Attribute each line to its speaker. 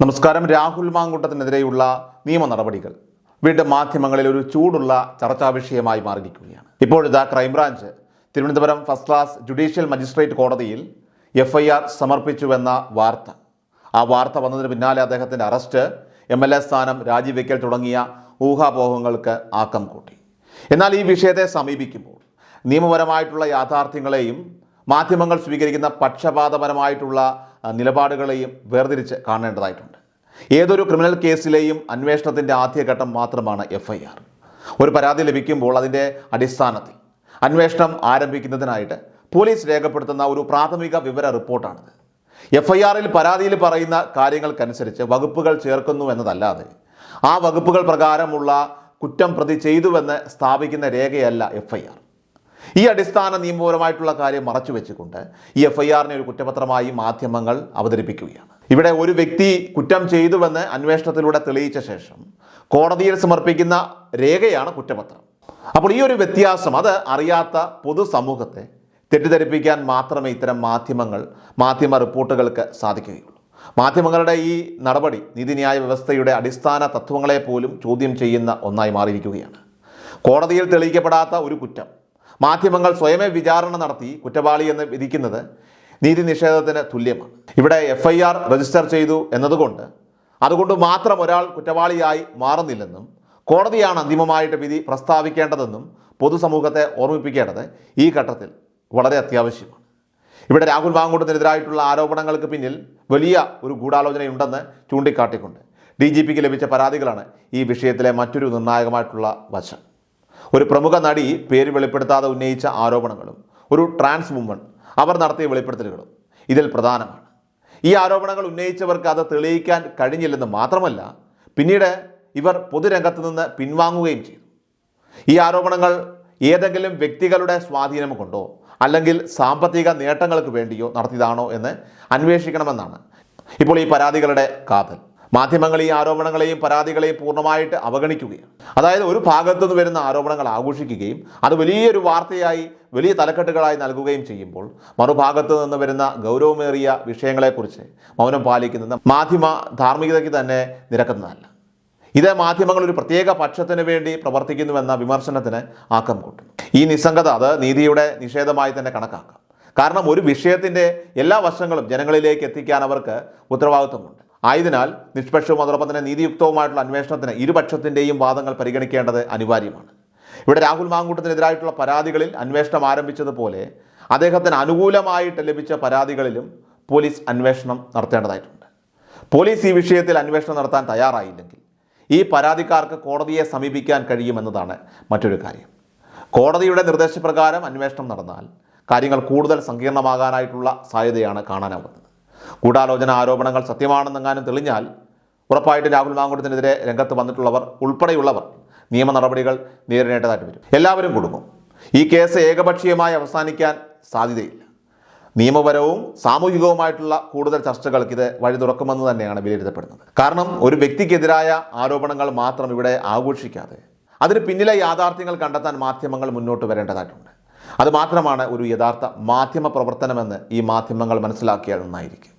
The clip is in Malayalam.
Speaker 1: നമസ്കാരം. രാഹുൽ മാങ്കൂട്ടത്തിനെതിരെയുള്ള നിയമ നടപടികൾ വീണ്ടും മാധ്യമങ്ങളിൽ ഒരു ചൂടുള്ള ചർച്ചാ വിഷയമായി മാറിയിരിക്കുകയാണ്. ഇപ്പോഴിതാ crime branch Thiruvananthapuram first class judicial magistrate കോടതിയിൽ എഫ് ഐ ആർ സമർപ്പിച്ചുവെന്ന വാർത്ത. ആ വാർത്ത വന്നതിന് പിന്നാലെ അദ്ദേഹത്തിന്റെ അറസ്റ്റ് എം എൽ എ സ്ഥാനം രാജിവെക്കൽ തുടങ്ങിയ ഊഹാപോഹങ്ങൾക്ക് ആക്കം കൂട്ടി. എന്നാൽ ഈ വിഷയത്തെ സമീപിക്കുമ്പോൾ നിയമപരമായിട്ടുള്ള യാഥാർത്ഥ്യങ്ങളെയും മാധ്യമങ്ങൾ സ്വീകരിക്കുന്ന പക്ഷപാതപരമായിട്ടുള്ള നിലപാടുകളെയും വേർതിരിച്ച് കാണേണ്ടതായിട്ടുണ്ട്. ഏതൊരു ക്രിമിനൽ കേസിലെയും അന്വേഷണത്തിന്റെ ആദ്യഘട്ടം മാത്രമാണ് എഫ് ഐ ആർ ഒരു പരാതി ലഭിക്കുമ്പോൾ അതിന്റെ അടിസ്ഥാനത്തിൽ അന്വേഷണം ആരംഭിക്കുന്നതിനായിട്ട് പോലീസ് രേഖപ്പെടുത്തുന്ന ഒരു പ്രാഥമിക വിവര റിപ്പോർട്ടാണിത്. എഫ് ഐ ആറിൽ പരാതിയിൽ പറയുന്ന കാര്യങ്ങൾക്കനുസരിച്ച് വകുപ്പുകൾ ചേർക്കുന്നു എന്നതല്ലാതെ ആ വകുപ്പുകൾ പ്രകാരമുള്ള കുറ്റം പ്രതി ചെയ്തുവെന്ന് സ്ഥാപിക്കുന്ന രേഖയല്ല എഫ് ഐ ആർ ഈ അടിസ്ഥാന നിയമപരമായിട്ടുള്ള കാര്യം മറച്ചു വെച്ചുകൊണ്ട് ഈ എഫ് ഐ ആറിനെ ഒരു കുറ്റപത്രമായി മാധ്യമങ്ങൾ അവതരിപ്പിക്കുകയാണ്. ഇവിടെ ഒരു വ്യക്തി കുറ്റം ചെയ്തുവെന്ന് അന്വേഷണത്തിലൂടെ തെളിയിച്ച ശേഷം കോടതിയിൽ സമർപ്പിക്കുന്ന രേഖയാണ് കുറ്റപത്രം. അപ്പോൾ ഈ ഒരു വ്യത്യാസം അത് അറിയാത്ത പൊതുസമൂഹത്തെ തെറ്റിദ്ധരിപ്പിക്കാൻ മാത്രമേ ഇത്തരം മാധ്യമങ്ങൾ മാധ്യമ റിപ്പോർട്ടുകൾക്ക് സാധിക്കുകയുള്ളൂ. മാധ്യമങ്ങളുടെ ഈ നടപടി നീതിന്യായ വ്യവസ്ഥയുടെ അടിസ്ഥാന തത്വങ്ങളെ പോലും ചോദ്യം ചെയ്യുന്ന ഒന്നായി മാറിയിരിക്കുകയാണ്. കോടതിയിൽ തെളിയിക്കപ്പെടാത്ത ഒരു കുറ്റം മാധ്യമങ്ങൾ സ്വയമേ വിചാരണ നടത്തി കുറ്റവാളി എന്ന് വിധിക്കുന്നത് നീതി നിഷേധത്തിന് തുല്യമാണ്. ഇവിടെ എഫ് ഐ ആർ രജിസ്റ്റർ ചെയ്തു എന്നതുകൊണ്ട് അതുകൊണ്ട് മാത്രം ഒരാൾ കുറ്റവാളിയായി മാറുന്നില്ലെന്നും കോടതിയാണ് അന്തിമമായിട്ട് വിധി പ്രസ്താവിക്കേണ്ടതെന്നും പൊതുസമൂഹത്തെ ഓർമ്മിപ്പിക്കേണ്ടത് ഈ ഘട്ടത്തിൽ വളരെ അത്യാവശ്യമാണ്. ഇവിടെ രാഹുൽ മാങ്കൂട്ടത്തിനെതിരായിട്ടുള്ള ആരോപണങ്ങൾക്ക് പിന്നിൽ വലിയ ഒരു ഗൂഢാലോചനയുണ്ടെന്ന് ചൂണ്ടിക്കാട്ടിക്കൊണ്ട് ഡി ജി പിക്ക് ലഭിച്ച പരാതികളാണ് ഈ വിഷയത്തിലെ മറ്റൊരു നിർണായകമായിട്ടുള്ള വശം. ഒരു പ്രമുഖ നടി പേര് വെളിപ്പെടുത്താതെ ഉന്നയിച്ച ആരോപണങ്ങളും ഒരു ട്രാൻസ് വുമൺ അവർ നടത്തിയ വെളിപ്പെടുത്തലുകളും ഇതിൽ പ്രധാനമാണ്. ഈ ആരോപണങ്ങൾ ഉന്നയിച്ചവർക്ക് അത് തെളിയിക്കാൻ കഴിഞ്ഞില്ലെന്ന് മാത്രമല്ല പിന്നീട് ഇവർ പൊതുരംഗത്ത് നിന്ന് പിൻവാങ്ങുകയും ചെയ്തു. ഈ ആരോപണങ്ങൾ ഏതെങ്കിലും വ്യക്തികളുടെ സ്വാധീനം കൊണ്ടോ അല്ലെങ്കിൽ സാമ്പത്തിക നേട്ടങ്ങൾക്ക് വേണ്ടിയോ നടത്തിയതാണോ എന്ന് അന്വേഷിക്കണമെന്നാണ് ഇപ്പോൾ ഈ പരാതികളുടെ കാതൽ. മാധ്യമങ്ങൾ ഈ ആരോപണങ്ങളെയും പരാതികളെയും പൂർണമായിട്ട് അവഗണിക്കുകയാണ്. അതായത് ഒരു ഭാഗത്തു നിന്ന് വരുന്ന ആരോപണങ്ങൾ ആഘോഷിക്കുകയും അത് വലിയൊരു വാർത്തയായി വലിയ തലക്കെട്ടുകളായി നൽകുകയും ചെയ്യുമ്പോൾ മറുഭാഗത്തു നിന്ന് വരുന്ന ഗൗരവമേറിയ വിഷയങ്ങളെക്കുറിച്ച് മൗനം പാലിക്കുന്നത് മാധ്യമ ധാർമ്മികതയ്ക്ക് തന്നെ നിരക്കുന്നതല്ല. ഇത് മാധ്യമങ്ങൾ ഒരു പ്രത്യേക പക്ഷത്തിന് വേണ്ടി പ്രവർത്തിക്കുന്നുവെന്ന വിമർശനത്തിന് ആക്കം കൂട്ടുന്നു. ഈ നിസ്സംഗത അത് നീതിയുടെ നിഷേധമായി തന്നെ കണക്കാക്കാം. കാരണം ഒരു വിഷയത്തിന്റെ എല്ലാ വശങ്ങളും ജനങ്ങളിലേക്ക് എത്തിക്കാൻ അവർക്ക് ഉത്തരവാദിത്വമുണ്ട്. ആയതിനാൽ നിഷ്പക്ഷവും അതോടൊപ്പം തന്നെ നീതിയുക്തവുമായിട്ടുള്ള അന്വേഷണത്തിന് ഇരുപക്ഷത്തിന്റെയും വാദങ്ങൾ പരിഗണിക്കേണ്ടത് അനിവാര്യമാണ്. ഇവിടെ രാഹുൽ മാങ്കൂട്ടത്തിനെതിരായിട്ടുള്ള പരാതികളിൽ അന്വേഷണം ആരംഭിച്ചതുപോലെ അദ്ദേഹത്തിന് അനുകൂലമായിട്ട് ലഭിച്ച പരാതികളിലും പോലീസ് അന്വേഷണം നടത്തേണ്ടതായിട്ടുണ്ട്. പോലീസ് ഈ വിഷയത്തിൽ അന്വേഷണം നടത്താൻ തയ്യാറായില്ലെങ്കിൽ ഈ പരാതിക്കാർക്ക് കോടതിയെ സമീപിക്കാൻ കഴിയുമെന്നതാണ് മറ്റൊരു കാര്യം. കോടതിയുടെ നിർദ്ദേശപ്രകാരം അന്വേഷണം നടന്നാൽ കാര്യങ്ങൾ കൂടുതൽ സങ്കീർണമാകാനായിട്ടുള്ള സാധ്യതയാണ് കാണാനാവുന്നത്. ഗൂഢാലോചന ആരോപണങ്ങൾ സത്യമാണെന്നെങ്ങാനും തെളിഞ്ഞാൽ ഉറപ്പായിട്ടും രാഹുൽ മാങ്കുടത്തിനെതിരെ രംഗത്ത് വന്നിട്ടുള്ളവർ ഉൾപ്പെടെയുള്ളവർ നിയമ നടപടികൾ നേരിടേണ്ടതായിട്ട് വരും. എല്ലാവരും കൊടുക്കും ഈ കേസ് ഏകപക്ഷീയമായി അവസാനിക്കാൻ സാധ്യതയില്ല. നിയമപരവും സാമൂഹികവുമായിട്ടുള്ള കൂടുതൽ ചർച്ചകൾക്ക് ഇത് വഴി തുറക്കുമെന്ന് തന്നെയാണ് വിലയിരുത്തപ്പെടുന്നത്. കാരണം ഒരു വ്യക്തിക്കെതിരായ ആരോപണങ്ങൾ മാത്രം ഇവിടെ ആഘോഷിക്കാതെ അതിന് പിന്നിലെ യാഥാർത്ഥ്യങ്ങൾ കണ്ടെത്താൻ മാധ്യമങ്ങൾ മുന്നോട്ട് വരേണ്ടതായിട്ടുണ്ട്. അതുമാത്രമാണ് ഒരു യഥാർത്ഥ മാധ്യമ പ്രവർത്തനമെന്ന് ഈ മാധ്യമങ്ങൾ മനസ്സിലാക്കിയാൽ നന്നായിരിക്കും.